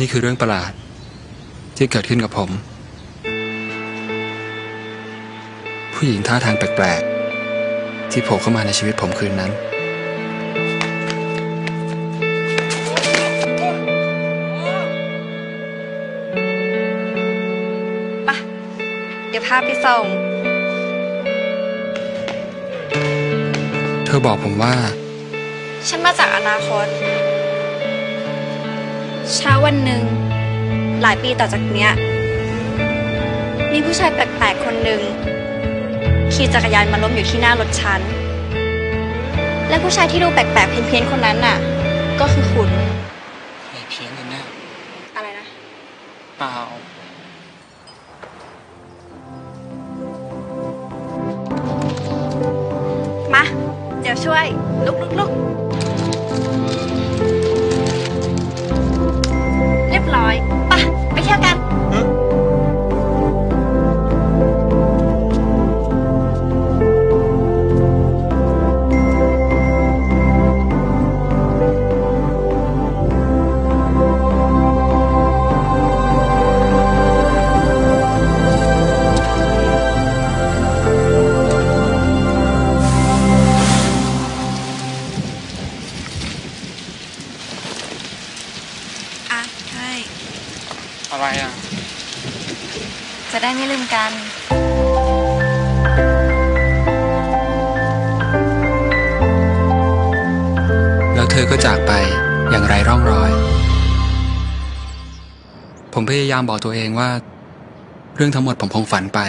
นี่คือเรื่องประหลาด ที่เกิดขึ้นกับผม ผู้หญิงท่าทางแปลกๆ ที่โผล่เข้ามาในชีวิตผมคืนนั้น ปะเดี๋ยวพาไปส่ง เธอบอกผมว่า ฉันมาจากอนาคต เช้าวันหนึ่ง หลายปีต่อจากเนี้ย มีผู้ชายแปลกๆคนหนึ่งขี่จักรยานมาล้มอยู่ที่หน้ารถฉัน และผู้ชายที่ดูแปลกๆเพี้ยนๆคนนั้นน่ะ ก็คือคุณไม่เพี้ยนกันแน่อะไรนะ เปล่า มา เดี๋ยวช่วย ลุกลุกลุก อะไรอะ จะได้ไม่ลืมกัน แล้วเธอก็จากไปอย่างไรร่องรอย ผมพยายามบอกตัวเองว่า เรื่องทั้งหมดผมคงฝันไป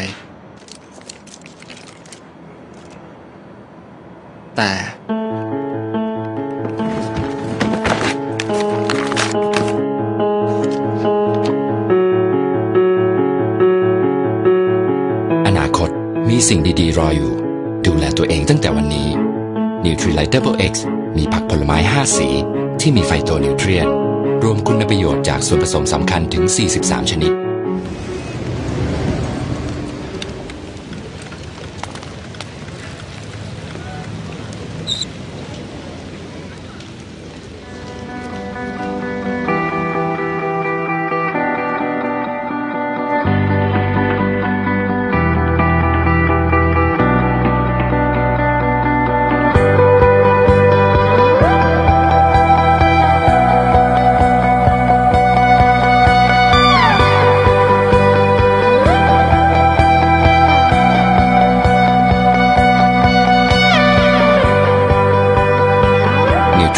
แต่ มีสิ่งดีๆ รออยู่ ดูแลตัวเองตั้งแต่วันนี้ Nutrilite Double X มีผักผลไม้ 5 สี ที่มีไฟโตนิวเทรียน รวมคุณประโยชน์จากส่วนผสมสำคัญถึง 43 ชนิด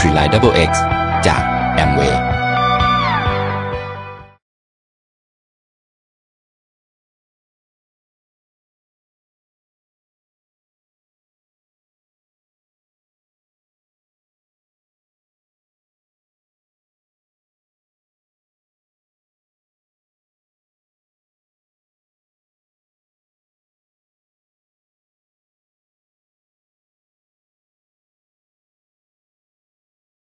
Nutrilite Double X จาก Amway